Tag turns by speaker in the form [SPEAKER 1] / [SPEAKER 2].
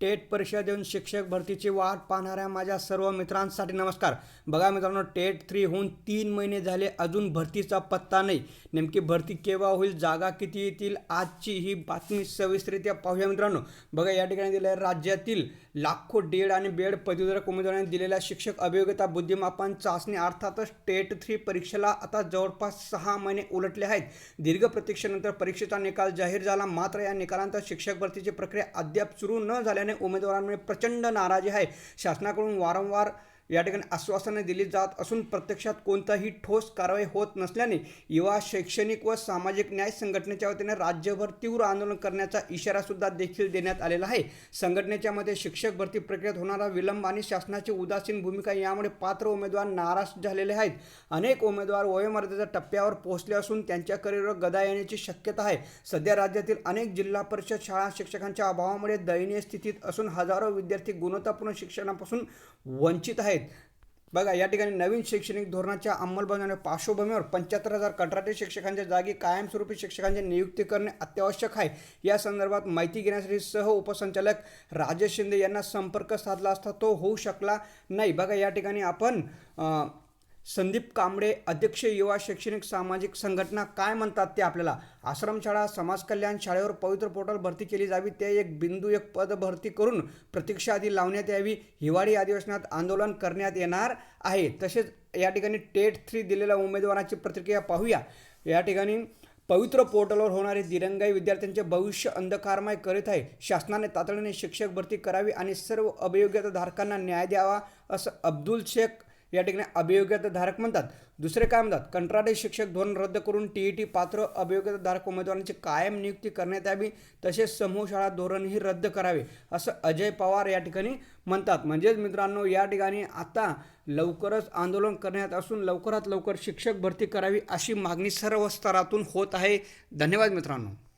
[SPEAKER 1] TET परीक्षा देऊन शिक्षक भरतीची वाट पाहणाऱ्या माझ्या सर्व मित्रांसाठी नमस्कार. बघा मित्रांनो टेट थ्री होऊन तीन महिने झाले अजून भरतीचा पत्ता नाही. नेमकी भरती केव्हा होईल जागा किती येतील आजची ही बातमी सविस्तरित्या पाहूया मित्रांनो. बघा या ठिकाणी दिलं आहे राज्यातील लाखो डेड आणि बेड पदवीधारक उमेदवारांनी दिलेल्या शिक्षक अभियोग्यता बुद्धिमापन चाचणी अर्थातच टेट थ्री परीक्षेला आता जवळपास सहा महिने उलटले आहेत. दीर्घ प्रतीक्षेनंतर परीक्षेचा निकाल जाहीर झाला मात्र या निकालानंतर शिक्षक भरतीची प्रक्रिया अद्याप सुरू न झाल्याने उमेदवारांमुळे प्रचंड नाराजी आहे. शासनाकडून वारंवार या ठिकाणी आश्वासने दिली जात असून प्रत्यक्षात कोणताही ठोस कारवाई होत नसल्याने युवा शैक्षणिक व सामाजिक न्याय संघटनेच्या वतीने राज्यभर तीव्र आंदोलन करण्याचा इशारासुद्धा देखील देण्यात आलेला आहे. संघटनेच्या मते शिक्षक भरती प्रक्रियेत होणारा विलंब आणि शासनाची उदासीन भूमिका यामुळे पात्र उमेदवार नाराज झालेले आहेत. अनेक उमेदवार वयोमर्यादेच्या टप्प्यावर पोहोचले असून त्यांच्या करिअरवर गदा येण्याची शक्यता आहे. सध्या राज्यातील अनेक जिल्हा परिषद शाळा शिक्षकांच्या अभावामुळे दयनीय स्थितीत असून हजारो विद्यार्थी गुणवत्तापूर्ण शिक्षणापासून वंचित आहेत. बघा या ठिकाणी नवीन शैक्षणिक धोरणाच्या अंमलबजावणी पार्श्वभूमीवर पंच्याहत्तर हजार कंत्राटी शिक्षकांच्या जागी कायमस्वरूपी शिक्षकांची नियुक्ती करणे अत्यावश्यक आहे. या संदर्भात माहिती घेण्यासाठी सह उपसंचालक राजेश शिंदे यांना संपर्क साधला असता तो होऊ शकला नाही. बघा या ठिकाणी आपण संदीप कांबळे अध्यक्ष युवा शैक्षणिक सामाजिक संघटना काय म्हणतात ते आपल्याला? आश्रमशाळा समाज कल्याण शाळेवर पवित्र पोर्टल भरती केली जावी ते एक बिंदू एक पद भरती करून प्रतीक्षा आधी लावण्यात यावी. हिवाळी अधिवेशनात आंदोलन करण्यात येणार आहे. तसेच या ठिकाणी टेट थ्री दिलेल्या उमेदवारांची प्रतिक्रिया पाहूया. या ठिकाणी पवित्र पोर्टलवर होणारे दिरंगाई विद्यार्थ्यांचे भविष्य अंधकारमय करीत आहे. शासनाने तातडीने शिक्षक भरती करावी आणि सर्व अभियोग्यताधारकांना न्याय द्यावा असं अब्दुल शेख या ठिकाणी अभियोग्यताधारक म्हणतात. दुसरे काय म्हणतात? कंत्राटी शिक्षक धोरण रद्द करून टी ई टी पात्र अभियोग्यताधारक उमेदवारांची कायम नियुक्ती करण्यात यावी तसेच समूह शाळा धोरणही रद्द करावे असं अजय पवार या ठिकाणी म्हणतात. म्हणजेच मित्रांनो या ठिकाणी आता लवकरच आंदोलन करण्यात असून लवकरात लवकर शिक्षक भरती करावी अशी मागणी सर्व स्तरातून होत आहे. धन्यवाद मित्रांनो.